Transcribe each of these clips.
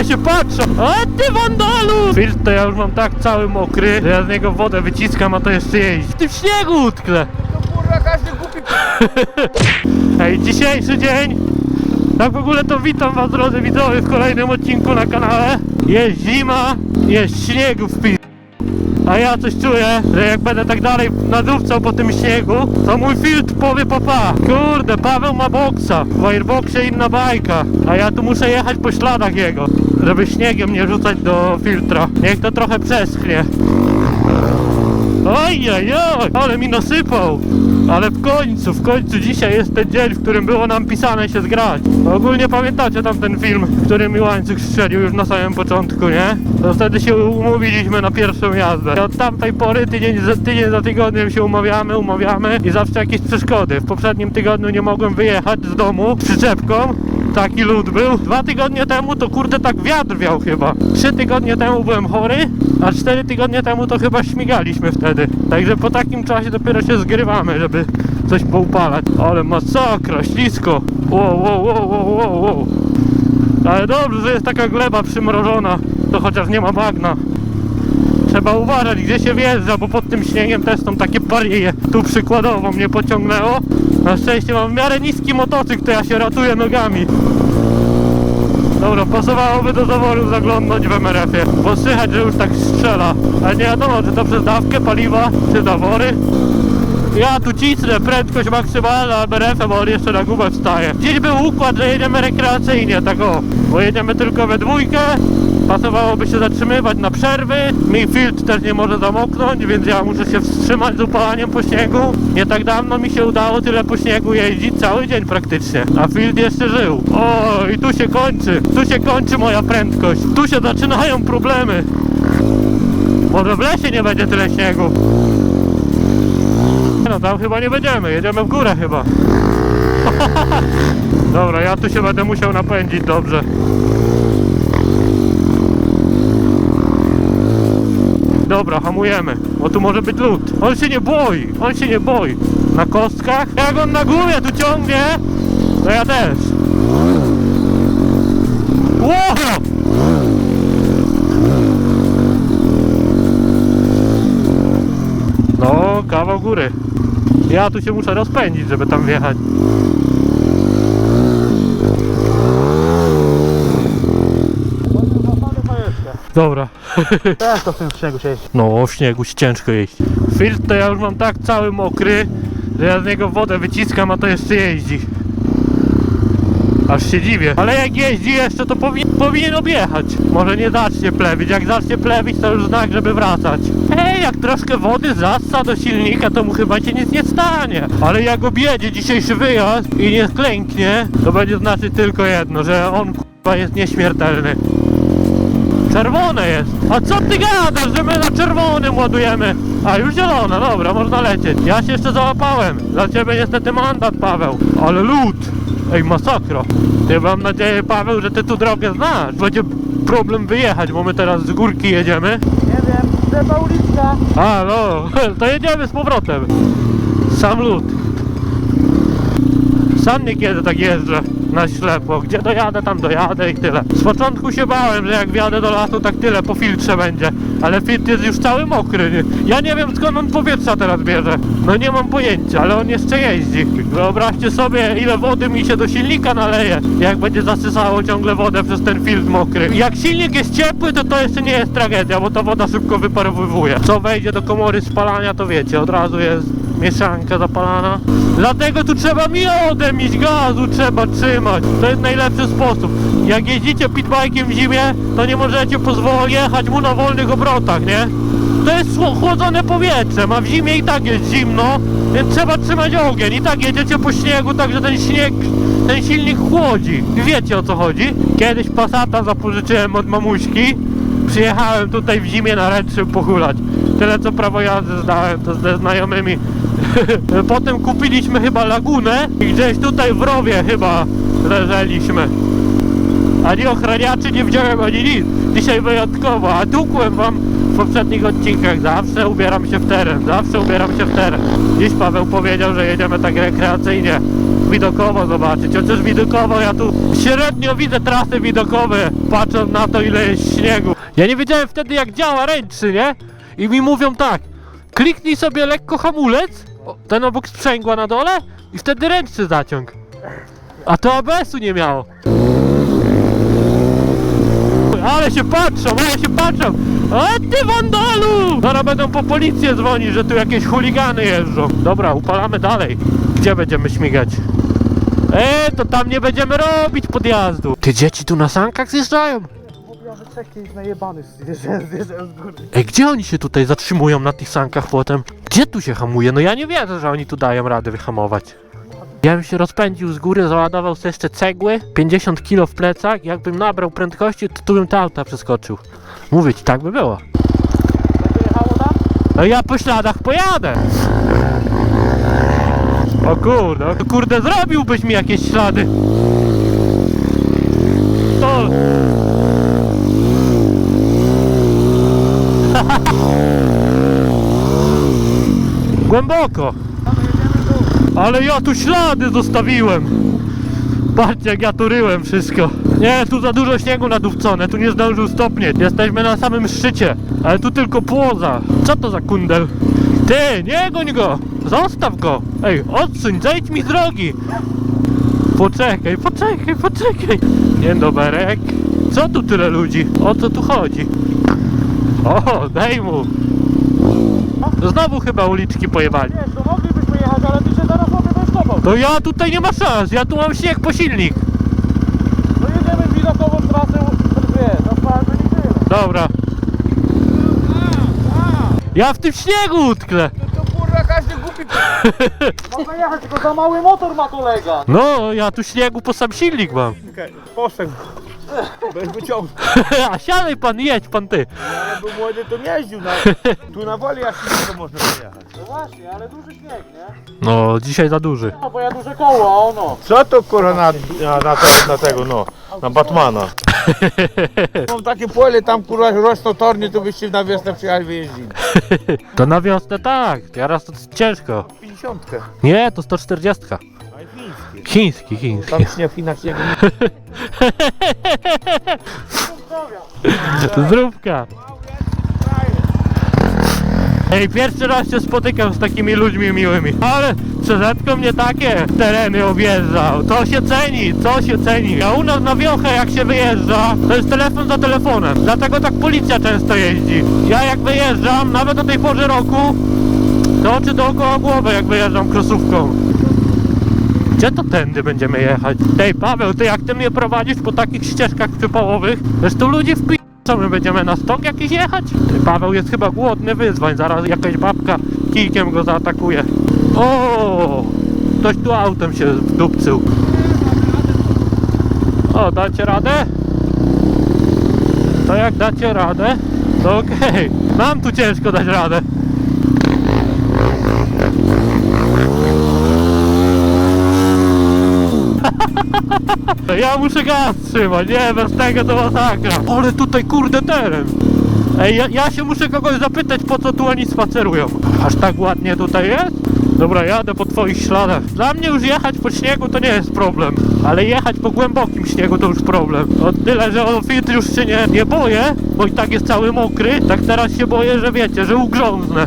ale się patrzą! A ty wandalu! Filtr to ja już mam tak cały mokry, że ja z niego wodę wyciskam, a to jeszcze jeździ. Ty w śniegu utknę! To kurwa każdy głupi Ej, dzisiejszy dzień. Tak w ogóle to witam was drodzy widzowie w kolejnym odcinku na kanale. Jest zima, jest śniegu w pi... A ja coś czuję, że jak będę tak dalej nadówcał po tym śniegu, to mój filtr powie papa. Kurde, Paweł ma boksa, w Airboxie inna bajka, a ja tu muszę jechać po śladach jego, żeby śniegiem nie rzucać do filtra. Niech to trochę przeschnie. Oj, oj, oj, ale mi nasypał. Ale w końcu, w końcu dzisiaj jest ten dzień, w którym było nam pisane się zgrać. Ogólnie pamiętacie tam ten film, w którym mi łańcuch strzelił już na samym początku, nie? To wtedy się umówiliśmy na pierwszą jazdę. I od tamtej pory, tydzień za, tydzień za tygodniem się umawiamy, umawiamy i zawsze jakieś przeszkody. W poprzednim tygodniu nie mogłem wyjechać z domu przyczepką. Taki lód był. Dwa tygodnie temu to kurde tak wiatr wiał chyba. Trzy tygodnie temu byłem chory, a cztery tygodnie temu to chyba śmigaliśmy wtedy. Także po takim czasie dopiero się zgrywamy, żeby coś poupalać. Ale masakra, ślisko. Wow, wow, wow, wow, wow, wow. Ale dobrze, że jest taka gleba przymrożona, to chociaż nie ma bagna. Trzeba uważać, gdzie się wjeżdża, bo pod tym śniegiem też są takie barieje. Tu przykładowo mnie pociągnęło. Na szczęście mam w miarę niski motocykl, to ja się ratuję nogami. Dobra, pasowałoby do zaworu zaglądnąć w MRF-ie, bo słychać, że już tak strzela. Ale nie wiadomo, czy to przez dawkę paliwa, czy zawory. Ja tu cisnę prędkość maksymalna MRF-em, bo on jeszcze na gumę wstaje. Dziś był układ, że jedziemy rekreacyjnie, tak o. Bo jedziemy tylko we dwójkę, pasowałoby się zatrzymywać na przerwy. Mi filtr też nie może zamoknąć, więc ja muszę się wstrzymać z upalaniem po śniegu. Nie tak dawno mi się udało tyle po śniegu jeździć, cały dzień praktycznie. A filtr jeszcze żył. O, i tu się kończy, tu się kończy moja prędkość. Tu się zaczynają problemy. Może w lesie nie będzie tyle śniegu. No tam chyba nie będziemy, jedziemy w górę chyba. Dobra, ja tu się będę musiał napędzić dobrze. Dobra, hamujemy, bo tu może być lód. On się nie boi, on się nie boi. Na kostkach? Jak on na górę tu ciągnie, to ja też. Wow! No, kawał góry. Ja tu się muszę rozpędzić, żeby tam wjechać. Dobra. Też to w tym śniegu siedzieć. No, w śniegu się ciężko jeść. Filtr to ja już mam tak cały mokry, że ja z niego wodę wyciskam, a to jeszcze jeździ. Aż się dziwię. Ale jak jeździ jeszcze, to powi powinien objechać. Może nie zacznie plewić. Jak zacznie plewić, to już znak, żeby wracać. Jak troszkę wody zassa do silnika, to mu chyba się nic nie stanie. Ale jak objedzie dzisiejszy wyjazd i nie klęknie, to będzie znaczyć tylko jedno, że on k***a jest nieśmiertelny. Czerwone jest. A co ty gadasz, że my na czerwonym ładujemy? A już zielone, dobra, można lecieć. Ja się jeszcze załapałem. Dla ciebie niestety mandat, Paweł. Ale lód. Ej, masakra. Ty mam nadzieję, Paweł, że ty tu drogę znasz. Będzie problem wyjechać, bo my teraz z górki jedziemy. Trzeba uliczka. A, no, to jedziemy z powrotem. Sam lód. Sam niekiedy tak jeżdżę na ślepo. Gdzie dojadę, tam dojadę i tyle. Z początku się bałem, że jak wjadę do lasu, tak tyle po filtrze będzie. Ale filtr jest już cały mokry. Ja nie wiem skąd on powietrza teraz bierze. No nie mam pojęcia, ale on jeszcze jeździ. Wyobraźcie sobie, ile wody mi się do silnika naleje, jak będzie zasysało ciągle wodę przez ten filtr mokry. Jak silnik jest ciepły, to to jeszcze nie jest tragedia, bo ta woda szybko wyparowywuje. Co wejdzie do komory spalania, to wiecie, od razu jest mieszanka zapalana. Dlatego tu trzeba miodem iść, gazu trzeba trzymać. To jest najlepszy sposób. Jak jeździcie pitbike'iem w zimie, to nie możecie pozwolić jechać mu na wolnych obrotach, nie? To jest chło- chłodzone powietrzem, a w zimie i tak jest zimno, więc trzeba trzymać ogień. I tak jedziecie po śniegu, także ten śnieg, ten silnik chłodzi. Wiecie o co chodzi? Kiedyś Passata zapożyczyłem od mamuśki. Przyjechałem tutaj w zimie na ręcznym pochulać. Tyle co prawo jazdy zdałem, to ze znajomymi. Potem kupiliśmy chyba lagunę i gdzieś tutaj w rowie chyba leżeliśmy. Ani ochraniaczy nie wziąłem, ani nic. Dzisiaj wyjątkowo, a dukłem wam w poprzednich odcinkach. Zawsze ubieram się w teren, zawsze ubieram się w teren. Dziś Paweł powiedział, że jedziemy tak rekreacyjnie. widokowo zobaczyć. Chociaż widokowo ja tu średnio widzę trasy widokowe, patrząc na to ile jest śniegu. Ja nie wiedziałem wtedy jak działa ręczny, nie? I mi mówią tak, kliknij sobie lekko hamulec, o, ten obok sprzęgła na dole i wtedy ręczny zaciąg. A to ABS-u nie miało. Ale się patrzą, ale się patrzą! A ty wandalu! Zaraz będą po policję dzwonić, że tu jakieś chuligany jeżdżą. Dobra, upalamy dalej. Gdzie będziemy śmigać? E, to tam nie będziemy robić podjazdu. Ty dzieci tu na sankach zjeżdżają? Ja wyczekaj jest najebany, zjeżdżają z góry. Ej, gdzie oni się tutaj zatrzymują na tych sankach potem? Gdzie tu się hamuje? No ja nie wierzę, że oni tu dają radę wyhamować. Ja bym się rozpędził z góry, załadował sobie jeszcze cegły, 50 kg w plecach, jakbym nabrał prędkości, to tu bym te auta przeskoczył. Mówię ci, tak by było. No ja po śladach pojadę. O kurde, o kurde, zrobiłbyś mi jakieś ślady. To... Głęboko. Ale ja tu ślady zostawiłem. Patrzcie jak ja tu ryłem wszystko. Nie, tu za dużo śniegu nadówcone, tu nie zdążył stopnieć. Jesteśmy na samym szczycie, ale tu tylko płoza. Co to za kundel? Ty, nie goń go! Zostaw go! Ej, odsuń, zejdź mi z drogi! Poczekaj, poczekaj, poczekaj! Dzień doberek. Co tu tyle ludzi? O co tu chodzi? O, daj mu! Znowu chyba uliczki pojebali. Wiesz, to moglibyśmy jechać, ale ty się zaraz mogę kopał. To ja tutaj nie ma szans, ja tu mam śnieg po silnik. No jedziemy widokową trasę, wiesz, asfaltu nie tyle. Dobra. Ja w tym śniegu utknę. No to kurwa każdy głupi... Mogę jechać, tylko za mały motor ma kolega. No, ja tu śniegu po sam silnik mam. Poszedł. Bez wyciągu. A siadaj pan, jedź pan ty. Jak był młody, to nie jeździł na... Tu na woli aż nie można pojechać. No właśnie, ale duży śnieg, nie? No, dzisiaj za duży. No bo ja duże koło, a ono. Co to kurwa na, na, na, tego, na tego, no, na Batmana? Mam takie pole, tam kurwa rosną tornie, to byście na wiosnę przyjechali wyjeździli. To na wiosnę tak, teraz to ciężko. 50. Nie, to 140. A chińskie. Chiński, chiński. Tam śnieg, Chinach śniegu Zdrówka. Ej, pierwszy raz się spotykam z takimi ludźmi miłymi, ale przerzadko mnie takie tereny objeżdżał. To się ceni, to się ceni. A u nas na wiochę jak się wyjeżdża, to jest telefon za telefonem. Dlatego tak policja często jeździ. Ja jak wyjeżdżam, nawet o tej porze roku, to oczy dookoła głowy jak wyjeżdżam krosówką. Gdzie to tędy będziemy jechać? Tej Paweł, ty jak ty mnie prowadzisz po takich ścieżkach przypałowych, zresztą ludzi w co my będziemy na stok jakiś jechać? Ty, Paweł jest chyba głodny wyzwań, zaraz jakaś babka kijkiem go zaatakuje. O, ktoś tu autem się wdupcył. O, dacie radę? To jak dacie radę, to okej. Nam tu ciężko dać radę. Ja muszę gaz trzymać, nie, bez tego to masakra. Ale tutaj kurde teren. Ej, ja, ja się muszę kogoś zapytać, po co tu oni spacerują. Aż tak ładnie tutaj jest? Dobra, jadę po twoich śladach. Dla mnie już jechać po śniegu to nie jest problem. Ale jechać po głębokim śniegu to już problem. O tyle, że o filtr już się nie, nie boję, bo i tak jest cały mokry. Tak teraz się boję, że wiecie, że ugrząznę.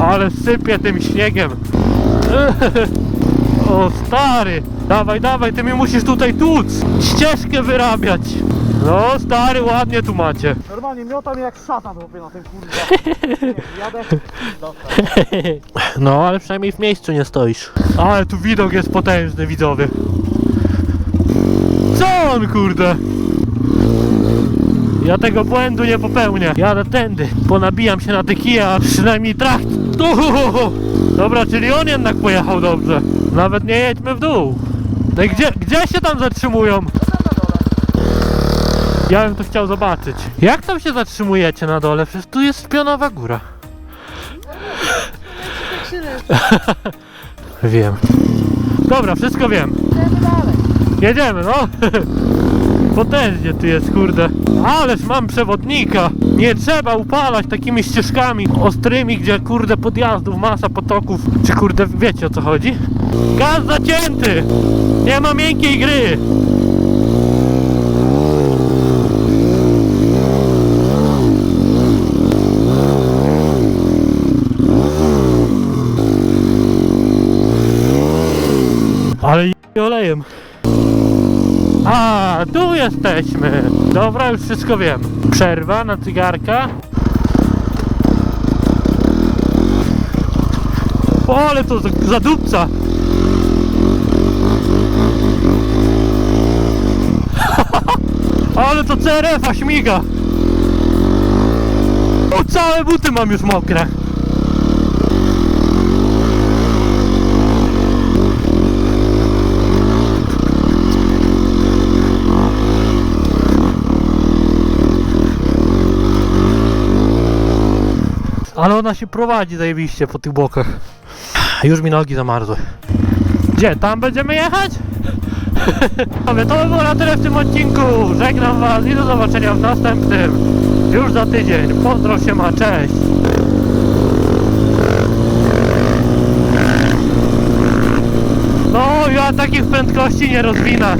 Ale sypie tym śniegiem. O stary, dawaj, dawaj, ty mi musisz tutaj tłuc, ścieżkę wyrabiać. No stary, ładnie tu macie. Normalnie miota mnie jak szatan chłopie na tym kurwa. Nie, Jadę. Dobra. No, ale przynajmniej w miejscu nie stoisz. Ale tu widok jest potężny, widzowie. Co on, kurde? Ja tego błędu nie popełnię. Jadę tędy, ponabijam się na te kije, a przynajmniej trakt. Uhuhu. Dobra, czyli on jednak pojechał dobrze. Nawet nie jedźmy w dół. No i gdzie, gdzie się tam zatrzymują? Ja bym to chciał zobaczyć. Jak tam się zatrzymujecie na dole? Przecież tu jest pionowa góra. Wiem. Dobra, wszystko wiem. Jedziemy, no. Potężnie tu jest, kurde. Ależ mam przewodnika. Nie trzeba upalać takimi ścieżkami ostrymi, gdzie kurde podjazdów, masa potoków. Czy kurde wiecie o co chodzi? Gaz zacięty! Nie ma miękkiej gry! Ale olejem. A, tu jesteśmy. Dobra, już wszystko wiem. Przerwa na cygarka. O, ale to za- zadupca. Ale to CRF-a śmiga. O, całe buty mam już mokre. Ale ona się prowadzi zajebiście po tych bokach. Już mi nogi zamarzły. Gdzie? Tam będziemy jechać? Dobra, to by było na tyle w tym odcinku. Żegnam was i do zobaczenia w następnym. Już za tydzień. Pozdro się ma, cześć. No, ja takich prędkości nie rozwinę.